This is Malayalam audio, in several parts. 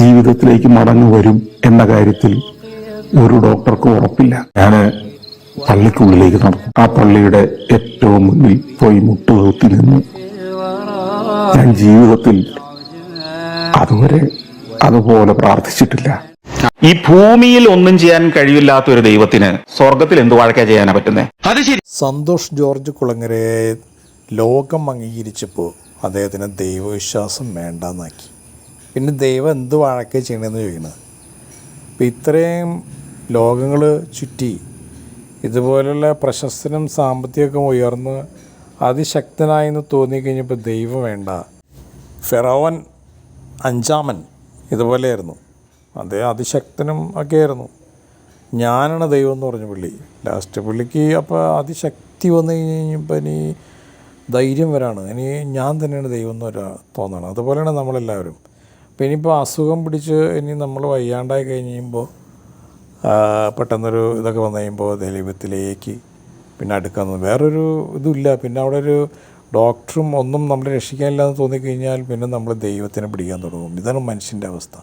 ജീവിതത്തിലേക്ക് മടങ്ങി വരും എന്ന കാര്യത്തിൽ ഒരു ഡോക്ടർക്ക് ഉറപ്പില്ല. ഞാൻ പള്ളിക്കുള്ളിലേക്ക് നടക്കും. ആ പള്ളിയുടെ ഏറ്റവും മുന്നിൽ പോയി മുട്ടുകുത്തി നിന്നു. ഞാൻ ജീവിതത്തിൽ അതുവരെ അതുപോലെ പ്രാർത്ഥിച്ചിട്ടില്ല. ഈ ഭൂമിയിൽ ഒന്നും ചെയ്യാൻ കഴിയില്ലാത്ത ഒരു ദൈവത്തിന് സ്വർഗത്തിൽ എന്ത് വാഴക്ക ചെയ്യാനാ പറ്റുന്നേ? സന്തോഷ് ജോർജ് കുളങ്ങരയെ ലോകം അംഗീകരിച്ചപ്പോൾ അദ്ദേഹത്തിന് ദൈവവിശ്വാസം വേണ്ടെന്നാക്കി. പിന്നെ ദൈവം എന്ത് വഴക്ക് ചെയ്യണമെന്ന് ചോദിക്കുന്നത്? അപ്പം ഇത്രയും ലോകങ്ങൾ ചുറ്റി ഇതുപോലുള്ള പ്രശസ്തനും സാമ്പത്തികമൊക്കെ ഉയർന്ന് അതിശക്തനായെന്ന് തോന്നിക്കഴിഞ്ഞപ്പോൾ ദൈവം വേണ്ട. ഫെറോവൻ അഞ്ചാമൻ ഇതുപോലെയായിരുന്നു. അദ്ദേഹം അതിശക്തനും ഒക്കെ ആയിരുന്നു ഞാനാണ് ദൈവം എന്ന് പറഞ്ഞു പുള്ളി. ലാസ്റ്റ് പുള്ളിക്ക് അപ്പോൾ അതിശക്തി വന്നു കഴിഞ്ഞ് കഴിഞ്ഞപ്പോൾ ഇനി ധൈര്യം വരാണ്. ഇനി ഞാൻ തന്നെയാണ് ദൈവം എന്ന് തോന്നണം. അതുപോലെയാണ് നമ്മളെല്ലാവരും. അപ്പോൾ ഇനിയിപ്പോൾ അസുഖം പിടിച്ച് ഇനി നമ്മൾ വയ്യാണ്ടായി കഴിഞ്ഞ് കഴിയുമ്പോൾ പെട്ടെന്നൊരു ഇതൊക്കെ വന്നു കഴിയുമ്പോൾ ദൈവത്തിലേക്ക് പിന്നെ അടുക്കാൻ തോന്നും. വേറൊരു ഇതുമില്ല. പിന്നെ അവിടെ ഒരു ഡോക്ടറും ഒന്നും നമ്മളെ രക്ഷിക്കാനില്ലാന്ന് തോന്നിക്കഴിഞ്ഞാൽ പിന്നെ നമ്മൾ ദൈവത്തിനെ പിടിക്കാൻ തുടങ്ങും. ഇതാണ് മനുഷ്യന്റെ അവസ്ഥ.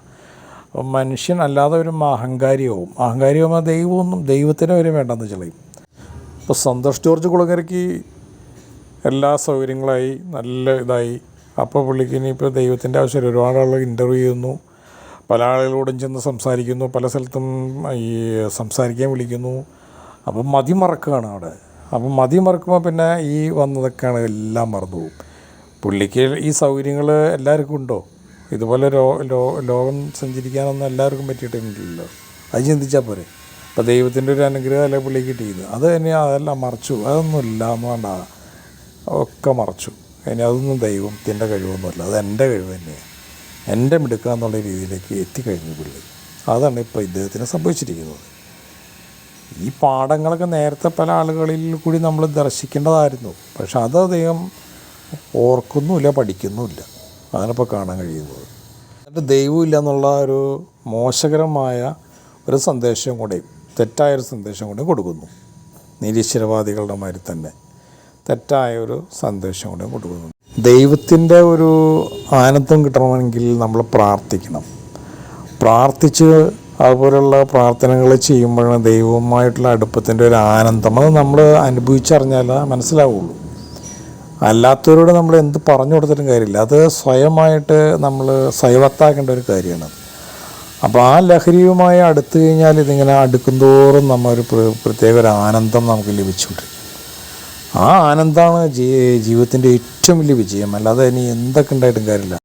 അപ്പം മനുഷ്യൻ അല്ലാതെ ഒരു അഹങ്കാരിയാവും. അഹങ്കാരിയാവുമ്പോൾ ദൈവമൊന്നും ദൈവത്തിനെ വരെ വേണ്ടെന്ന് ചെളയും ഇപ്പോൾ സന്തോഷ് ജോർജ് കുളങ്ങരയ്ക്ക് എല്ലാ സൗകര്യങ്ങളായി നല്ല ഇതായി അപ്പോൾ പുള്ളിക്ക് ഇനിയിപ്പോൾ ദൈവത്തിന്റെ ആവശ്യമില്ല ഒരുപാട് ആളുകൾ ഇന്റർവ്യൂ ചെയ്യുന്നു. പല ആളുകളോടും ചെന്ന് സംസാരിക്കുന്നു. പല സ്ഥലത്തും ഈ സംസാരിക്കാൻ വിളിക്കുന്നു. അപ്പം മതി മറക്കുകയാണ് അവിടെ. അപ്പം മതി മറക്കുമ്പോൾ പിന്നെ ഈ വന്നതൊക്കെയാണ് എല്ലാം മറന്നു പോകും. പുള്ളിക്ക് ഈ സൗകര്യങ്ങൾ എല്ലാവർക്കും ഉണ്ടോ? ഇതുപോലെ ലോ ലോ ലോകം സഞ്ചരിക്കാനൊന്നും എല്ലാവർക്കും പറ്റിയിട്ടില്ലല്ലോ. അത് ചിന്തിച്ചാൽ പോരെ. അപ്പോൾ ദൈവത്തിന്റെ ഒരു അനുഗ്രഹം അല്ല പുള്ളിക്ക് കിട്ടിയത്? അത് തന്നെ അതെല്ലാം മറച്ചു. അതൊന്നും വേണ്ട ഒക്കെ മറച്ചു. ഇനി അതൊന്നും ദൈവത്തിന്റെ കഴിവൊന്നുമല്ല. അത് എന്റെ കഴിവ് തന്നെയാണ്. എന്റെ മിടുക്കുക എന്നുള്ള രീതിയിലേക്ക് എത്തിക്കഴിഞ്ഞു പുള്ളി. അതാണ് ഇപ്പോൾ ഇദ്ദേഹത്തിന് സംഭവിച്ചിരിക്കുന്നത്. ഈ പാഠങ്ങളൊക്കെ നേരത്തെ പല ആളുകളിൽ കൂടി നമ്മൾ ദർശിക്കേണ്ടതായിരുന്നു. പക്ഷെ അത് അദ്ദേഹം ഓർക്കുന്നുമില്ല പഠിക്കുന്നുമില്ല. അതാണിപ്പോൾ കാണാൻ കഴിയുന്നത്. എന്നിട്ട് ദൈവമില്ല എന്നുള്ള ഒരു മോശകരമായ ഒരു സന്ദേശം കൂടെയും തെറ്റായൊരു സന്ദേശം കൂടെ കൊടുക്കുന്നു. നിരീശ്വരവാദികളുടെ മാതിരി തന്നെ. തെറ്റായ ഒരു സന്ദേശം കൂടെ കൊടുക്കുന്നു. ദൈവത്തിന്റെ ഒരു ആനന്ദം കിട്ടണമെങ്കിൽ നമ്മൾ പ്രാർത്ഥിക്കണം. പ്രാർത്ഥിച്ച് അതുപോലുള്ള പ്രാർത്ഥനകൾ ചെയ്യുമ്പോഴാണ് ദൈവവുമായിട്ടുള്ള അടുപ്പത്തിന്റെ ഒരു ആനന്ദം. അത് നമ്മൾ അനുഭവിച്ചറിഞ്ഞാൽ മനസ്സിലാവുള്ളൂ. അല്ലാത്തവരോട് നമ്മൾ എന്ത് പറഞ്ഞു കൊടുത്തിട്ടും കാര്യമില്ല. അത് സ്വയമായിട്ട് നമ്മൾ സ്വയവത്താക്കേണ്ട ഒരു കാര്യമാണ്. അപ്പോൾ ആ ലഹരിയുമായി അടുത്തു കഴിഞ്ഞാൽ ഇതിങ്ങനെ അടുക്കുന്തോറും നമ്മൾ ഒരു പ്രത്യേക ഒരു ആനന്ദം നമുക്ക് ലഭിച്ചുകൊണ്ടിരിക്കും. ആ ആനന്ദമാണ് ജീവിതത്തിന്റെ ഏറ്റവും വലിയ വിജയം. അല്ലാതെ ഇനി എന്തൊക്കെ ഉണ്ടായിട്ടും കാര്യമില്ല.